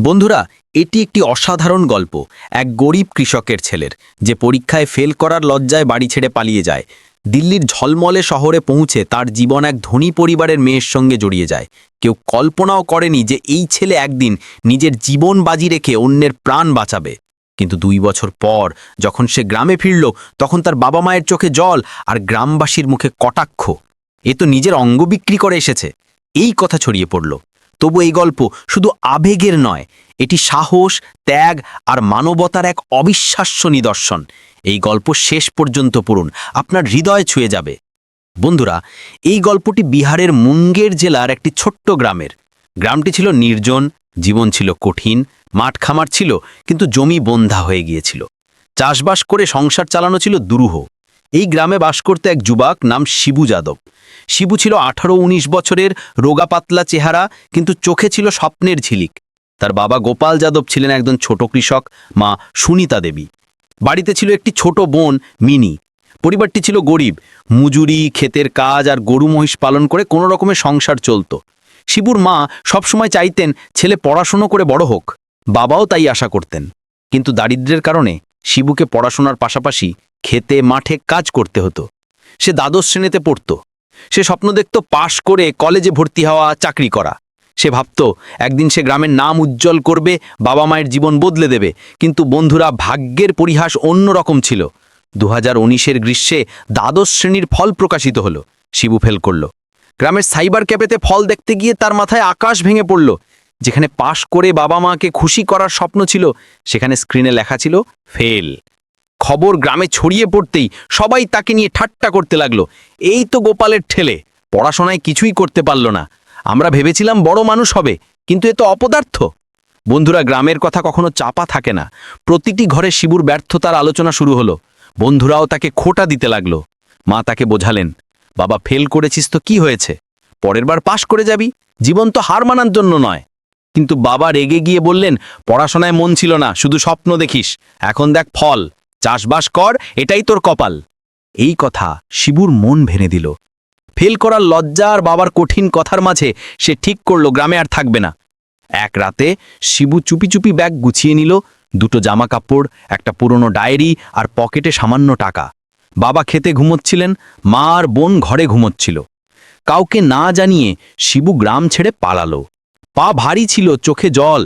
বন্ধুরা, এটি একটি অসাধারণ গল্প, এক গরিব কৃষকের ছেলের, যে পরীক্ষায় ফেল করার লজ্জায় বাড়ি ছেড়ে পালিয়ে যায়। দিল্লির ঝলমলে শহরে পৌঁছে তার জীবন এক ধনী পরিবারের মেয়ের সঙ্গে জড়িয়ে যায়। কেউ কল্পনাও করেনি যে এই ছেলে একদিন নিজের জীবন বাজি রেখে অন্যের প্রাণ বাঁচাবে। কিন্তু দুই বছর পর যখন সে গ্রামে ফিরল, তখন তার বাবা মায়ের চোখে জল আর গ্রামবাসীর মুখে কটাক্ষ। এ তো নিজের অঙ্গ বিক্রি করে এসেছে। এই কথা ছড়িয়ে পড়ল। তবু এই গল্প শুধু আবেগের নয়, এটি সাহস, ত্যাগ আর মানবতার এক অবিশ্বাস্য নিদর্শন। এই গল্প শেষ পর্যন্ত পড়ুন, আপনার হৃদয় ছুঁয়ে যাবে। বন্ধুরা, এই গল্পটি বিহারের মুঙ্গের জেলার একটি ছোট্ট গ্রামের। গ্রামটি ছিল নির্জন, জীবন ছিল কঠিন, মাঠ খামার ছিল, কিন্তু জমি বন্ধা হয়ে গিয়েছিল। চাষবাস করে সংসার চালানো ছিল দুরূহ। এই গ্রামে বাস করতে এক যুবক নাম শিবু যাদব। শিবু ছিল আঠারো উনিশ বছরের, রোগা পাতলা চেহারা, কিন্তু চোখে ছিল স্বপ্নের ঝিলিক। তার বাবা গোপাল যাদব ছিলেন একজন ছোট কৃষক, মা সুনিতা দেবী। বাড়িতে ছিল একটি ছোট বোন, মিনি। পরিবারটি ছিল গরিব। মজুরি, ক্ষেতের কাজ আর গরু মহিষ পালন করে কোনো রকমের সংসার চলত। শিবুর মা সবসময় চাইতেন ছেলে পড়াশুনো করে বড় হোক। বাবাও তাই আশা করতেন। কিন্তু দারিদ্র্যের কারণে শিবুকে পড়াশোনার পাশাপাশি খেতে মাঠে কাজ করতে হতো। সে দ্বাদশ শ্রেণীতে পড়তো। সে স্বপ্ন দেখত পাশ করে কলেজে ভর্তি হওয়া, চাকরি করা। সে ভাবত, একদিন সে গ্রামের নাম উজ্জ্বল করবে, বাবা মায়ের জীবন বদলে দেবে। কিন্তু বন্ধুরা, ভাগ্যের পরিহাস অন্য রকম ছিল। দু হাজার গ্রীষ্মে দ্বাদশ শ্রেণির ফল প্রকাশিত হলো। শিবু ফেল করল। গ্রামের সাইবার ক্যাফেতে ফল দেখতে গিয়ে তার মাথায় আকাশ ভেঙে পড়ল। যেখানে পাশ করে বাবা মাকে খুশি করার স্বপ্ন ছিল, সেখানে স্ক্রিনে লেখা ছিল, ফেল। খবর গ্রামে ছড়িয়ে পড়তেই সবাই তাকে নিয়ে ঠাট্টা করতে লাগল। এই তো গোপালের ঠেলে, পড়াশোনায় কিছুই করতে পারল না। আমরা ভেবেছিলাম বড় মানুষ হবে, কিন্তু এ তো অপদার্থ। বন্ধুরা, গ্রামের কথা কখনো চাপা থাকে না। প্রতিটি ঘরে শিবুর ব্যর্থতার আলোচনা শুরু হলো। বন্ধুরাও তাকে খোটা দিতে লাগল। মা তাকে বোঝালেন, বাবা, ফেল করেছিস তো কি হয়েছে? পরের বার পাশ করে যাবি? জীবন তো হার মানার জন্য নয়। কিন্তু বাবা রেগে গিয়ে বললেন, পড়াশোনায় মন ছিল না, শুধু স্বপ্ন দেখিস। এখন দেখ ফল। চাষবাস কর, এটাই তোর কপাল। এই কথা শিবুর মন ভেঙে দিল। ফেল করার লজ্জা আর বাবার কঠিন কথার মাঝে সে ঠিক করল, গ্রামে আর থাকবে না। এক রাতে শিবু চুপি চুপি ব্যাগ গুছিয়ে নিল, দুটো জামা কাপড় একটা পুরনো ডায়েরি আর পকেটে সামান্য টাকা। বাবা খেতে ঘুমোচ্ছিলেন, মা আর বোন ঘরে ঘুমোচ্ছিল। কাউকে না জানিয়ে শিবু গ্রাম ছেড়ে পালালো। পা ভারী ছিল, চোখে জল।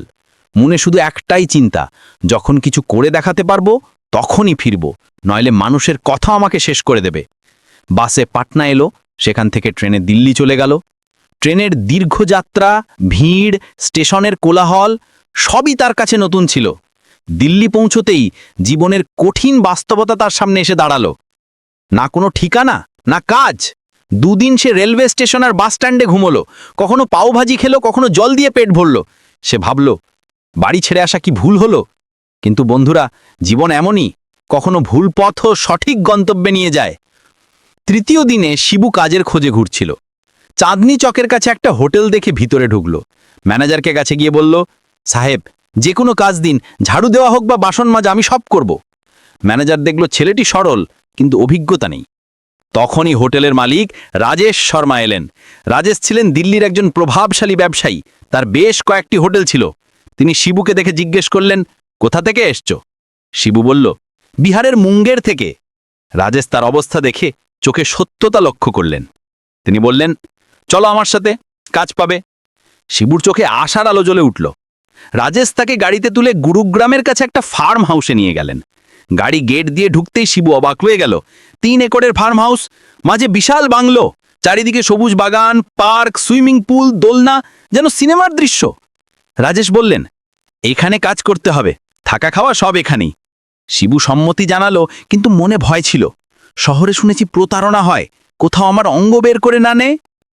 মনে শুধু একটাই চিন্তা, যখন কিছু করে দেখাতে পারব তখনই ফিরব, নইলে মানুষের কথা আমাকে শেষ করে দেবে। বাসে পাটনা এলো, সেখান থেকে ট্রেনে দিল্লি চলে গেল। ট্রেনের দীর্ঘ যাত্রা, ভিড়, স্টেশনের কোলাহল, সবই তার কাছে নতুন ছিল। দিল্লি পৌঁছতেই জীবনের কঠিন বাস্তবতা তার সামনে এসে দাঁড়াল। না কোনো ঠিকানা, না কাজ। দুদিন সে রেলওয়ে স্টেশন আর বাস স্ট্যান্ডে ঘুমোলো, কখনো পাওভাজি খেলো, কখনো জল দিয়ে পেট ভরল। সে ভাবল, বাড়ি ছেড়ে আসা কি ভুল হলো? কিন্তু বন্ধুরা, জীবন এমনই, কখনো ভুল পথও সঠিক গন্তব্যে নিয়ে যায়। তৃতীয় দিনে শিবু কাজের খোঁজে ঘুরছিল। চাঁদনি চকের কাছে একটা হোটেল দেখে ভিতরে ঢুকলো। ম্যানেজারকে কাছে গিয়ে বলল, সাহেব, যে কোনো কাজ দিন, ঝাড়ু দেওয়া হোক বা বাসন মাজ, আমি সব করব। ম্যানেজার দেখল, ছেলেটি সরল, কিন্তু অভিজ্ঞতা নেই। তখনই হোটেলের মালিক রাজেশ শর্মা এলেন। রাজেশ ছিলেন দিল্লির একজন প্রভাবশালী ব্যবসায়ী। তার বেশ কয়েকটি হোটেল ছিল। তিনি শিবুকে দেখে জিজ্ঞেস করলেন কোথা থেকে এসছো? শিবু বলল, বিহারের মুঙ্গের থেকে। রাজেশ তার অবস্থা দেখে চোখে সত্যতা লক্ষ্য করলেন। তিনি বললেন, চলো আমার সাথে, কাজ পাবে। শিবুর চোখে আশার আলো জ্বলে উঠল। রাজেশ তাকে গাড়িতে তুলে গুরুগ্রামের কাছে একটা ফার্ম হাউসে নিয়ে গেলেন। গাড়ি গেট দিয়ে ঢুকতেই শিবু অবাক হয়ে গেল। তিন একরের ফার্ম হাউস মাঝে বিশাল বাংলো। চারিদিকে সবুজ বাগান, পার্ক, সুইমিং পুল, দোলনা, যেন সিনেমার দৃশ্য। রাজেশ বললেন, এখানে কাজ করতে হবে। থাকা খাওয়া সব এখানেই। শিবু সম্মতি জানালো, কিন্তু মনে ভয় ছিল। শহরে শুনেছি প্রতারণা হয়, কোথাও আমার অঙ্গ বের করে না নে।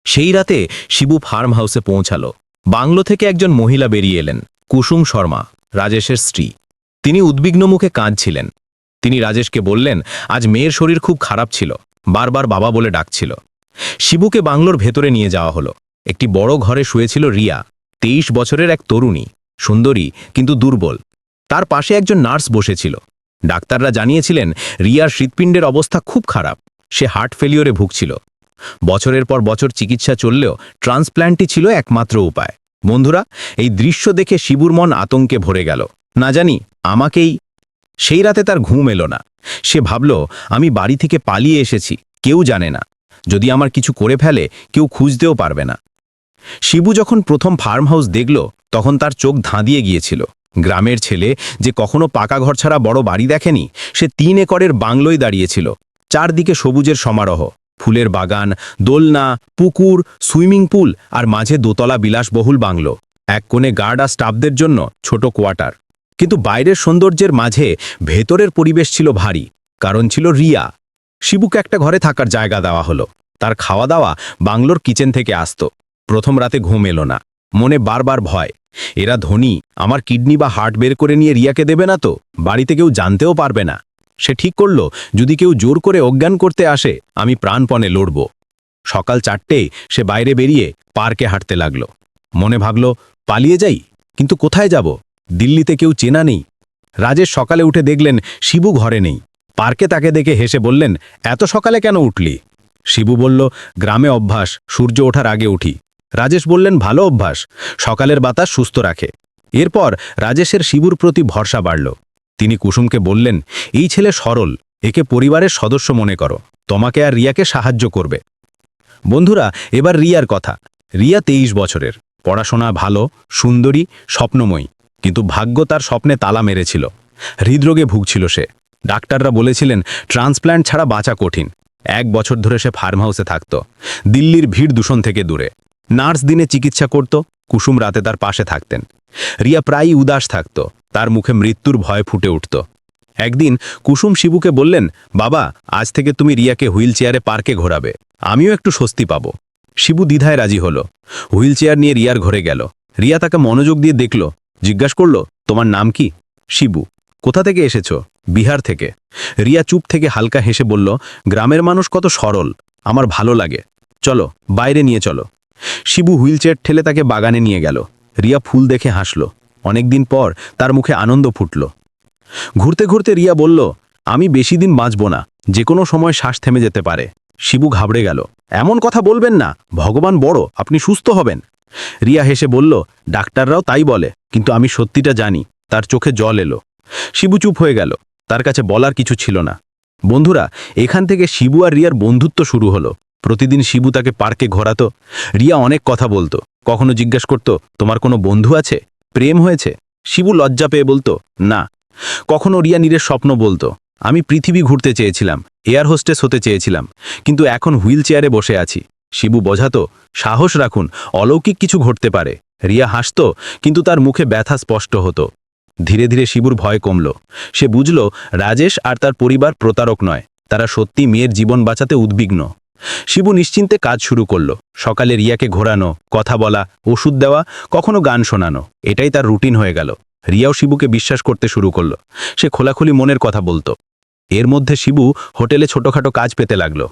সেই রাতে শিবু ফার্ম হাউসে পৌঁছালো। বাংলো থেকে একজন মহিলা বেরিয়ে এলেন, কুসুম শর্মা, রাজেশের স্ত্রী। তিনি উদ্বিগ্ন মুখে কাঁদছিলেন। তিনি রাজেশকে বললেন, আজ মেয়ের শরীর খুব খারাপ ছিল, বারবার বাবা বলে ডাকছিল। শিবুকে বাংলোর ভেতরে নিয়ে যাওয়া হলো। একটি বড় ঘরে শুয়েছিল রিয়া, তেইশ বছরের এক তরুণী, সুন্দরী, কিন্তু দুর্বল। তার পাশে একজন নার্স বসেছিল। ডাক্তাররা জানিয়েছিলেন, রিয়ার হৃৎপিণ্ডের অবস্থা খুব খারাপ। সে হার্ট ফেলিওরে ভুগছিল। বছরের পর বছর চিকিৎসা চললেও ট্রান্সপ্ল্যান্টই ছিল একমাত্র উপায়। বন্ধুরা, এই দৃশ্য দেখে শিবুর মন আতঙ্কে ভরে গেল। না জানি, আমাকেই সেই রাতে তার ঘুম এলো না। সে ভাবল, আমি বাড়ি থেকে পালিয়ে এসেছি, কেউ জানে না। যদি আমার কিছু করে ফেলে, কেউ খুঁজতেও পারবে না। শিবু যখন প্রথম ফার্ম হাউস দেখল, তখন তার চোখ ধাঁধিয়ে গিয়েছিল। গ্রামের ছেলে যে কখনো পাকা ঘর ছাড়া বড় বাড়ি দেখেনি, সে তিন একরের বাংলোয় দাঁড়িয়েছিল। চারদিকে সবুজের সমারোহ। ফুলের বাগান, দোলনা, পুকুর, সুইমিং পুল আর মাঝে দোতলা বিলাসবহুল বাংলো। এক কোণে গার্ড আর স্টাফদের জন্য ছোট কোয়ার্টার। কিন্তু বাইরের সৌন্দর্যের মাঝে ভেতরের পরিবেশ ছিল ভারী, কারণ ছিল রিয়া। শিবুকে একটা ঘরে থাকার জায়গা দেওয়া হলো। তার খাওয়া দাওয়া বাংলোর কিচেন থেকে আসত। প্রথম রাতে ঘুম এলো না। মনে বারবার ভয়। এরা ধনী, আমার কিডনি বা হার্ট বের করে নিয়ে রিয়াকে দেবে না তো? বাড়িতে কেউ জানতেও পারবে না। সে ঠিক করল, যদি কেউ জোর করে অজ্ঞান করতে আসে, আমি প্রাণপণে লড়ব। সকাল চারটেই সে বাইরে বেরিয়ে পার্কে হাঁটতে লাগল। মনে ভাবল, পালিয়ে যাই? কিন্তু কোথায় যাব? দিল্লিতে কেউ চেনা নেই। রাজেশ সকালে উঠে দেখলেন, শিবু ঘরে নেই। পার্কে তাকে দেখে হেসে বললেন, এত সকালে কেন উঠলি? শিবু বলল, গ্রামে অভ্যাস, সূর্য ওঠার আগে উঠি। রাজেশ বললেন, ভালো অভ্যাস। সকালের বাতাস সুস্থ রাখে। এরপর রাজেশের শিবুর প্রতি ভরসা বাড়ল। তিনি কুসুমকে বললেন, এই ছেলে সরল, একে পরিবারের সদস্য মনে করো। তোমাকে আর রিয়াকে সাহায্য করবে। বন্ধুরা, এবার রিয়ার কথা। রিয়া তেইশ বছরের। পড়াশোনা ভালো, সুন্দরী, স্বপ্নময়ী। কিন্তু ভাগ্য তার স্বপ্নে তালা মেরেছিল। হৃদরোগে ভুগছিল সে। ডাক্তাররা বলেছিলেন ট্রান্সপ্ল্যান্ট ছাড়া বাঁচা কঠিন। এক বছর ধরে সে ফার্ম হাউসে থাকত। দিল্লির ভিড় দূষণ থেকে দূরে। নার্স দিনে চিকিৎসা করত, কুসুম রাতে তার পাশে থাকতেন। রিয়া প্রায়ই উদাস থাকত, তার মুখে মৃত্যুর ভয় ফুটে উঠত। একদিন কুসুম শিবুকে বললেন, বাবা, আজ থেকে তুমি রিয়াকে হুইল চেয়ারে পার্কে ঘোরাবে, আমিও একটু স্বস্তি পাব। শিবু দ্বিধায় রাজি হলো। হুইল চেয়ার নিয়ে রিয়ার ঘরে গেল। রিয়া তাকে মনোযোগ দিয়ে দেখল, জিজ্ঞাসা করল, তোমার নাম কি? শিবু। কোথা থেকে এসেছ? বিহার থেকে। রিয়া চুপ থেকে হালকা হেসে বলল, গ্রামের মানুষ কত সরল, আমার ভালো লাগে। চলো, বাইরে নিয়ে চলো। শিবু হুইলচেয়ার ঠেলে তাকে বাগানে নিয়ে গেল। রিয়া ফুল দেখে হাসল। অনেকদিন পর তার মুখে আনন্দ ফুটল। ঘুরতে ঘুরতে রিয়া বলল, আমি বেশি দিন বাঁচব না যে কোনো সময় শ্বাস থেমে যেতে পারে। শিবু ঘাবড়ে গেল। এমন কথা বলবেন না, ভগবান বড়, আপনি সুস্থ হবেন। রিয়া হেসে বলল, ডাক্তাররাও তাই বলে, কিন্তু আমি সত্যিটা জানি, তার চোখে জল এলো। শিবু চুপ হয়ে গেল। তার কাছে বলার কিছু ছিল না। বন্ধুরা, এখান থেকে শিবু আর রিয়ার বন্ধুত্ব শুরু হলো। প্রতিদিন শিবু তাকে পার্কে ঘোরাতো। রিয়া অনেক কথা বলতো। কখনো জিজ্ঞাসা করত, তোমার কোনো বন্ধু আছে? প্রেম হয়েছে? শিবু লজ্জা পেয়ে বলতো, না। কখনো রিয়া নীরের স্বপ্ন বলতো, আমি পৃথিবী ঘুরতে চেয়েছিলাম, এয়ার হোস্টেস হতে চেয়েছিলাম, কিন্তু এখন হুইল চেয়ারে বসে আছি। শিবু বোঝাতো, সাহস রাখুন, অলৌকিক কিছু ঘটতে পারে। রিয়া হাসত, কিন্তু তার মুখে ব্যথা স্পষ্ট হতো। ধীরে ধীরে শিবুর ভয় কমল। সে বুঝল, রাজেশ আর তার পরিবার প্রতারক নয়, তারা সত্যি মেয়ের জীবন বাঁচাতে উদ্বিগ্ন। শিবু নিশ্চিন্তে কাজ শুরু করল। সকালে রিয়াকে ঘোরানো, কথা বলা, ওষুধ দেওয়া, কখনো গান শোনানো, এটাই তার রুটিন হয়ে গেল। রিয়াও শিবুকে বিশ্বাস করতে শুরু করল। সে খোলাখুলি মনের কথা বলতো। এর মধ্যে শিবু হোটেলে ছোটখাটো কাজ পেতে লাগল।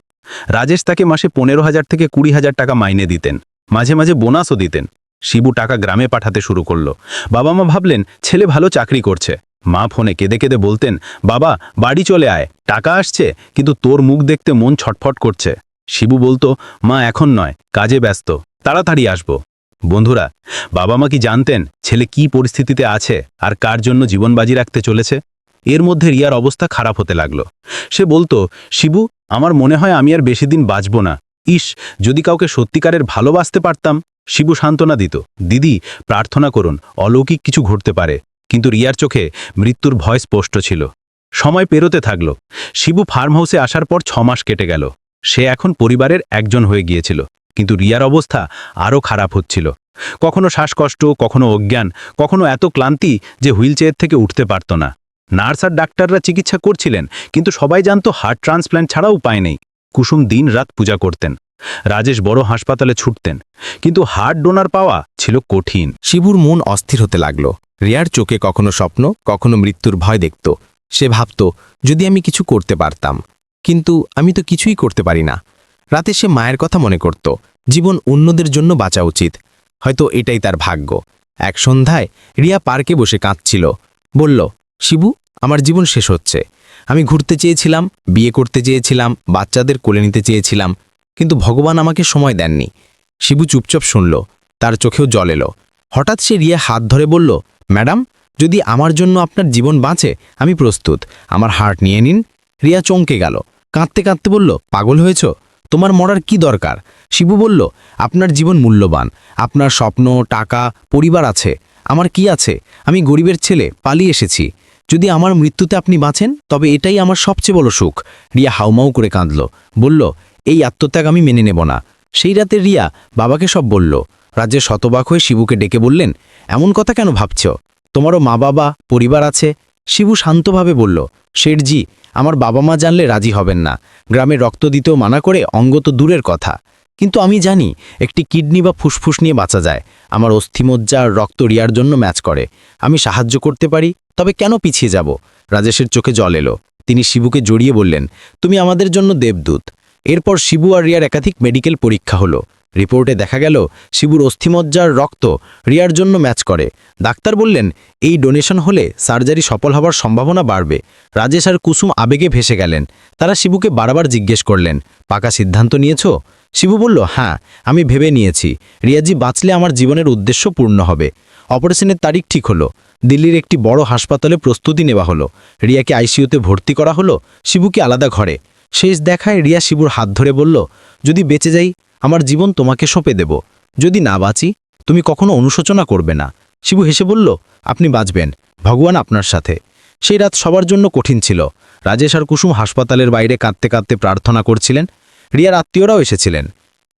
রাজেশ তাকে মাসে পনেরো হাজার থেকে কুড়ি হাজার টাকা মাইনে দিতেন। মাঝে মাঝে বোনাসও দিতেন। শিবু টাকা গ্রামে পাঠাতে শুরু করল। বাবা মা ভাবলেন, ছেলে ভালো চাকরি করছে। মা ফোনে কেঁদে কেঁদে বলতেন, বাবা, বাড়ি চলে আয়। টাকা আসছে, কিন্তু তোর মুখ দেখতে মন ছটফট করছে। শিবু বলতো, মা, এখন নয়, কাজে ব্যস্ত, তাড়াতাড়ি আসব। বন্ধুরা, বাবা মা কি জানতেন ছেলে কি পরিস্থিতিতে আছে আর কার জন্য জীবন বাজি রাখতে চলেছে? এর মধ্যে রিয়ার অবস্থা খারাপ হতে লাগল। সে বলতো, শিবু, আমার মনে হয় আমি আর বেশি দিন বাঁচব না। ইস, যদি কাউকে সত্যিকারের ভালোবাসতে পারতাম, শিবু সান্ত্বনা দিত, দিদি, প্রার্থনা করুন, অলৌকিক কিছু ঘটতে পারে। কিন্তু রিয়ার চোখে মৃত্যুর ভয় স্পষ্ট ছিল। সময় পেরোতে থাকল। শিবু ফার্ম হাউসে আসার পর ছ মাস কেটে গেল। সে এখন পরিবারের একজন হয়ে গিয়েছিল, কিন্তু রিয়ার অবস্থা আরও খারাপ হচ্ছিল। কখনো শ্বাসকষ্ট, কখনো অজ্ঞান, কখনো এত ক্লান্তি যে হুইলচেয়ার থেকে উঠতে পারত না। নার্স আর ডাক্তাররা চিকিৎসা করছিলেন, কিন্তু সবাই জানতো হার্ট ট্রান্সপ্ল্যান্ট ছাড়া উপায় নেই। কুসুম দিন রাত পূজা করতেন, রাজেশ বড় হাসপাতালে ছুটতেন, কিন্তু হার্ট ডোনার পাওয়া ছিল কঠিন। শিবুর মন অস্থির হতে লাগল। রিয়ার চোখে কখনো স্বপ্ন, কখনো মৃত্যুর ভয় দেখত। সে ভাবত, যদি আমি কিছু করতে পারতাম কিন্তু আমি তো কিছুই করতে পারি না। রাতে সে মায়ের কথা মনে করত, জীবন অন্যদের জন্য বাঁচা উচিত। হয়তো এটাই তার ভাগ্য। এক সন্ধ্যায় রিয়া পার্কে বসে কাঁদছিল। বলল, শিবু, আমার জীবন শেষ হচ্ছে। আমি ঘুরতে চেয়েছিলাম, বিয়ে করতে চেয়েছিলাম, বাচ্চাদের কোলে নিতে চেয়েছিলাম, কিন্তু ভগবান আমাকে সময় দেননি। শিবু চুপচাপ শুনল। তার চোখেও জল এলো। হঠাৎ সে রিয়া হাত ধরে বলল, ম্যাডাম, যদি আমার জন্য আপনার জীবন বাঁচে, আমি প্রস্তুত। আমার হার্ট নিয়ে নিন। রিয়া চমকে গেল। কাঁদতে কাঁদতে বলল, পাগল হয়েছ? তোমার মরার কি দরকার? শিবু বলল, আপনার জীবন মূল্যবান, আপনার স্বপ্ন, টাকা, পরিবার আছে। আমার কি আছে? আমি গরিবের ছেলে, পালিয়ে এসেছি। যদি আমার মৃত্যুতে আপনি বাঁচেন, তবে এটাই আমার সবচেয়ে বড় সুখ। রিয়া হাউমাউ করে কাঁদল, বলল, এই আত্মত্যাগ আমি মেনে নেব না। সেই রাতে রিয়া বাবাকে সব বলল। রাজ্যের শতবাক হয়ে শিবুকে ডেকে বললেন, এমন কথা কেন ভাবছ? তোমারও মা বাবা পরিবার আছে? শিবু শান্তভাবে বলল, শেঠজি আমার বাবা মা জানলে রাজি হবেন না। গ্রামে রক্ত দিতেও মানা করে অঙ্গ তো দূরের কথা। কিন্তু আমি জানি, একটি কিডনি বা ফুসফুস নিয়ে বাঁচা যায়। আমার অস্থিমজ্জা আর রক্ত রিয়ার জন্য ম্যাচ করে। আমি সাহায্য করতে পারি, তবে কেন পিছিয়ে যাব? রাজেশের চোখে জল এলো। তিনি শিবুকে জড়িয়ে বললেন, তুমি আমাদের জন্য দেবদূত। এরপর শিবু আর রিয়ার একাধিক মেডিকেল পরীক্ষা হলো। রিপোর্টে দেখা গেল, শিবুর অস্থিমজ্জার রক্ত রিয়ার জন্য ম্যাচ করে। ডাক্তার বললেন, এই ডোনেশন হলে সার্জারি সফল হবার সম্ভাবনা বাড়বে। রাজেশ আর কুসুম আবেগে ভেসে গেলেন। তারা শিবুকে বারবার জিজ্ঞেস করলেন, পাকা সিদ্ধান্ত নিয়েছ? শিবু বলল হ্যাঁ আমি ভেবে নিয়েছি। রিয়াজি বাঁচলে আমার জীবনের উদ্দেশ্য পূর্ণ হবে। অপারেশনের তারিখ ঠিক হলো। দিল্লির একটি বড় হাসপাতালে প্রস্তুতি নেওয়া হলো। রিয়াকে আইসিইউতে ভর্তি করা হলো শিবুকে আলাদা ঘরে। শেষ দেখায় রিয়া শিবুর হাত ধরে বলল, যদি বেঁচে যাই আমার জীবন তোমাকে সঁপে দেব। যদি না বাঁচি, তুমি কখনো অনুশোচনা করবে না। শিবু হেসে বলল, আপনি বাঁচবেন। ভগবান আপনার সাথে। সেই রাত সবার জন্য কঠিন ছিল। রাজেশ আর কুসুম হাসপাতালের বাইরে কাঁদতে কাঁদতে প্রার্থনা করছিলেন। রিয়ার আত্মীয়রাও এসেছিলেন।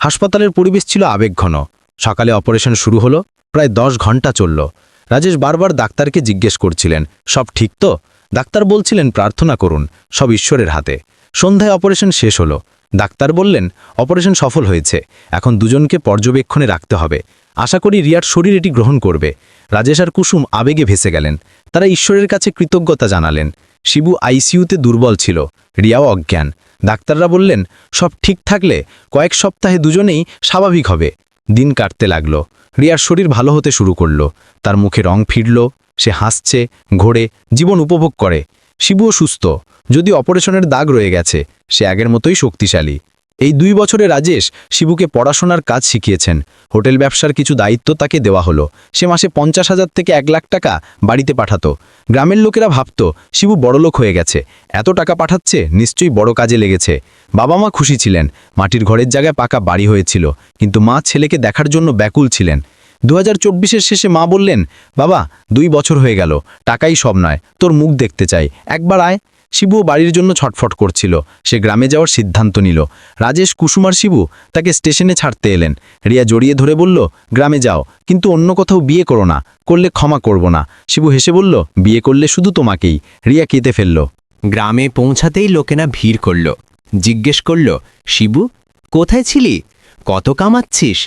হাসপাতালের পরিবেশ ছিল আবেগঘন। সকালে অপারেশন শুরু হলো, প্রায় দশ ঘণ্টা চলল। রাজেশ বারবার ডাক্তারকে জিজ্ঞেস করছিলেন, সব ঠিক তো? ডাক্তার বলছিলেন, প্রার্থনা করুন, সব ঈশ্বরের হাতে। সন্ধ্যায় অপারেশন শেষ হলো। ডাক্তার বললেন, অপারেশন সফল হয়েছে। এখন দুজনকে পর্যবেক্ষণে রাখতে হবে। আশা করি রিয়ার শরীর এটি গ্রহণ করবে। রাজেশ আর কুসুম আবেগে ভেসে গেলেন। তারা ঈশ্বরের কাছে কৃতজ্ঞতা জানালেন। শিবু আইসিইউতে দুর্বল ছিল। রিয়াও অজ্ঞান। ডাক্তাররা বললেন, সব ঠিক থাকলে কয়েক সপ্তাহে দুজনেই স্বাভাবিক হবে। দিন কাটতে লাগল। রিয়ার শরীর ভালো হতে শুরু করল। তার মুখে রং ফিরল। সে হাসছে, ঘোরে, জীবন উপভোগ করে। শিবুও সুস্থ যদি অপারেশনের দাগ রয়ে গেছে, সে আগের মতোই শক্তিশালী। এই দুই বছরে রাজেশ শিবুকে পড়াশোনার কাজ শিখিয়েছেন। হোটেল ব্যবসার কিছু দায়িত্ব তাকে দেওয়া হলো। সে মাসে পঞ্চাশ হাজার থেকে এক লাখ টাকা বাড়িতে পাঠাতো। গ্রামের লোকেরা ভাবত, শিবু বড়লোক হয়ে গেছে। এত টাকা পাঠাচ্ছে, নিশ্চয়ই বড় কাজে লেগেছে। বাবা মা খুশি ছিলেন। মাটির ঘরের জায়গায় পাকা বাড়ি হয়েছিল। কিন্তু মা ছেলেকে দেখার জন্য ব্যাকুল ছিলেন। দু হাজার শেষে মা বললেন, বাবা, দুই বছর হয়ে গেল, টাকাই সব নয়, তোর মুখ দেখতে চাই। একবার আয়, শিবু বাড়ির জন্য ছটফট করছিল, সে গ্রামে যাওয়ার সিদ্ধান্ত নিল। রাজেশ কুসুমার শিবু তাকে স্টেশনে ছাড়তে এলেন। রিয়া জড়িয়ে ধরে বলল, গ্রামে যাও, কিন্তু অন্য কোথাও বিয়ে করো না, করলে ক্ষমা করব না। শিবু হেসে বলল, বিয়ে করলে শুধু তোমাকেই। রিয়া কেঁদে ফেলল। গ্রামে পৌঁছাতেই লোকেরা ভিড় করল। জিজ্ঞেস করল, শিবু, কোথায় ছিলি? কত কামাচ্ছিস?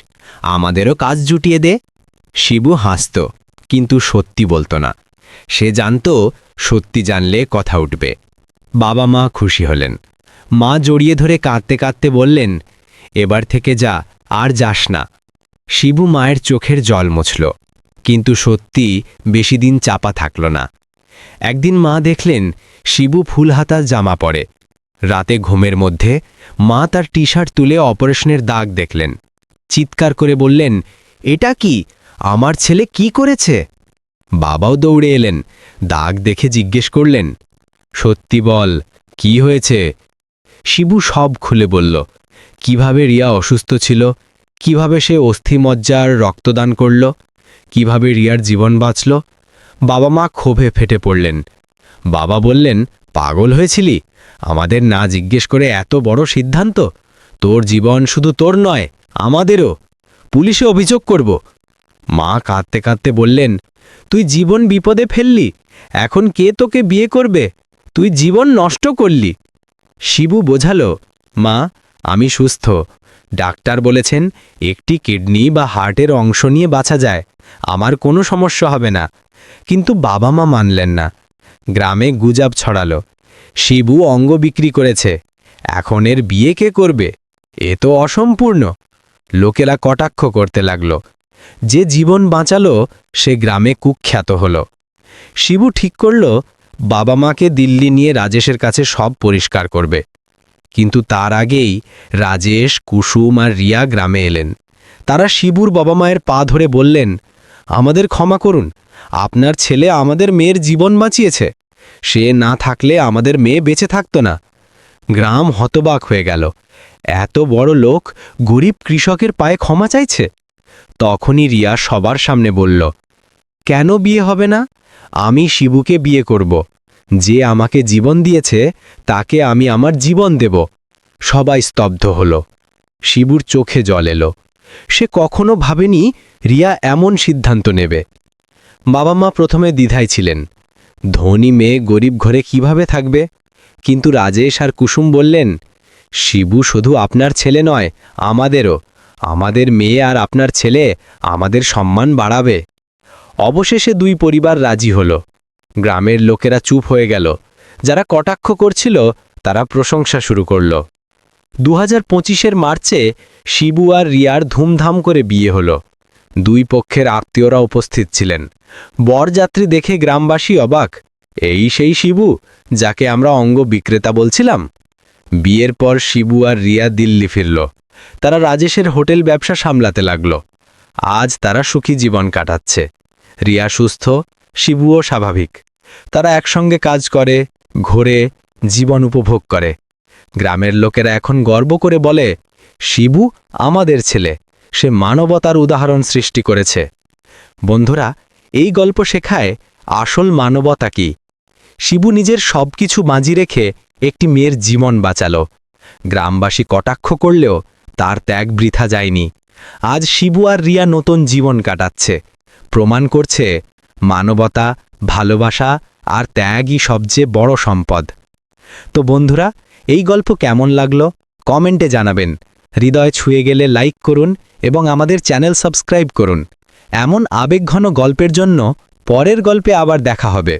আমাদেরও কাজ জুটিয়ে দে। শিবু হাসত, কিন্তু সত্যি বলতো না। সে জানত, সত্যি জানলে কথা উঠবে। বাবা মা খুশি হলেন। মা জড়িয়ে ধরে কাঁদতে কাঁদতে বললেন, এবার থেকে যা, আর যাস না। শিবু মায়ের চোখের জল মুছল, কিন্তু সত্যি বেশি দিন চাপা থাকল না। একদিন মা দেখলেন, শিবু ফুলহাতা জামা পরে। রাতে ঘুমের মধ্যে মা তার টি শার্ট তুলে অপারেশনের দাগ দেখলেন। চিৎকার করে বললেন, এটা কি? আমার ছেলে কি করেছে? বাবাও দৌড়ে এলেন, দাগ দেখে জিজ্ঞেস করলেন, সত্যি বল, কি হয়েছে? শিবু সব খুলে বলল, কীভাবে রিয়া অসুস্থ ছিল? কীভাবে সে অস্থিমজ্জার রক্তদান করল? কীভাবে রিয়ার জীবন বাঁচল? বাবা মা ক্ষোভে ফেটে পড়লেন। বাবা বললেন, পাগল হয়েছিলি? আমাদের না জিজ্ঞেস করে এত বড় সিদ্ধান্ত? তোর জীবন শুধু তোর নয় আমাদেরও। পুলিশে অভিযোগ করব। মা কাঁদতে কাঁদতে বললেন, তুই জীবন বিপদে ফেললি, এখন কে তোকে বিয়ে করবে? তুই জীবন নষ্ট করলি। শিবু বোঝালো, মা, আমি সুস্থ। ডাক্তার বলেছেন, একটি কিডনি বা হার্টের অংশ নিয়ে বাঁচা যায়, আমার কোনো সমস্যা হবে না। কিন্তু বাবা মা মানলেন না। গ্রামে গুজাব ছড়ালো। শিবু অঙ্গ বিক্রি করেছে। এখন এর বিয়ে কে করবে? এ তো অসম্পূর্ণ। লোকেরা কটাক্ষ করতে লাগল। যে জীবন বাঁচালো, সে গ্রামে কুখ্যাত হল। শিবু ঠিক করল, বাবা মাকে দিল্লি নিয়ে রাজেশের কাছে সব পরিষ্কার করবে। কিন্তু তার আগেই রাজেশ, কুসুম আর রিয়া গ্রামে এলেন। তারা শিবুর বাবা মায়ের পা ধরে বললেন, আমাদের ক্ষমা করুন। আপনার ছেলে আমাদের মেয়ের জীবন বাঁচিয়েছে। সে না থাকলে আমাদের মেয়ে বেঁচে থাকতো না। গ্রাম হতবাক হয়ে গেল। এত বড় লোক গরিব কৃষকের পায়ে ক্ষমা চাইছে? তখনই রিয়া সবার সামনে বলল, কেন বিয়ে হবে না? আমি শিবুকে বিয়ে করব। যে আমাকে জীবন দিয়েছে, তাকে আমি আমার জীবন দেব। সবাই স্তব্ধ হল। শিবুর চোখে জল এলো। সে কখনো ভাবেনি রিয়া এমন সিদ্ধান্ত নেবে। বাবা মা প্রথমে দ্বিধায় ছিলেন। ধনী মেয়ে গরিব ঘরে কীভাবে থাকবে? কিন্তু রাজেশ আর কুসুম বললেন শিবু শুধু আপনার ছেলে নয়, আমাদেরও। আমাদের মেয়ে আর আপনার ছেলে আমাদের সম্মান বাড়াবে। অবশেষে দুই পরিবার রাজি হল। গ্রামের লোকেরা চুপ হয়ে গেল। যারা কটাক্ষ করছিল, তারা প্রশংসা শুরু করল। দু হাজার মার্চে শিবু আর রিয়ার ধুমধাম করে বিয়ে হল। দুই পক্ষের আত্মীয়রা উপস্থিত ছিলেন। বরযাত্রী দেখে গ্রামবাসী অবাক। এই সেই শিবু, যাকে আমরা অঙ্গ বিক্রেতা বলছিলাম? বিয়ের পর শিবু আর রিয়া দিল্লি ফিরল। তারা রাজেশের হোটেল ব্যবসা সামলাতে লাগল। আজ তারা সুখী জীবন কাটাচ্ছে। রিয়া সুস্থ, শিবুও স্বাভাবিক। তারা একসঙ্গে কাজ করে, ঘোরে, জীবন উপভোগ করে। গ্রামের লোকেরা এখন গর্ব করে বলে, শিবু আমাদের ছেলে। সে মানবতার উদাহরণ সৃষ্টি করেছে। বন্ধুরা, এই গল্প শেখায় আসল মানবতা কি? শিবু নিজের সবকিছু বাজি রেখে একটি মেয়ের জীবন বাঁচালো। গ্রামবাসী কটাক্ষ করলেও তার ত্যাগ বৃথা যায়নি। আজ শিবু আর রিয়া নতুন জীবন কাটাচ্ছে। প্রমাণ করছে মানবতা, ভালোবাসা আর ত্যাগই সবচেয়ে বড় সম্পদ। তো বন্ধুরা, এই গল্প কেমন লাগল? কমেন্টে জানাবেন। হৃদয় ছুঁয়ে গেলে লাইক করুন এবং আমাদের চ্যানেল সাবস্ক্রাইব করুন। এমন আবেগঘন গল্পের জন্য পরের গল্পে আবার দেখা হবে।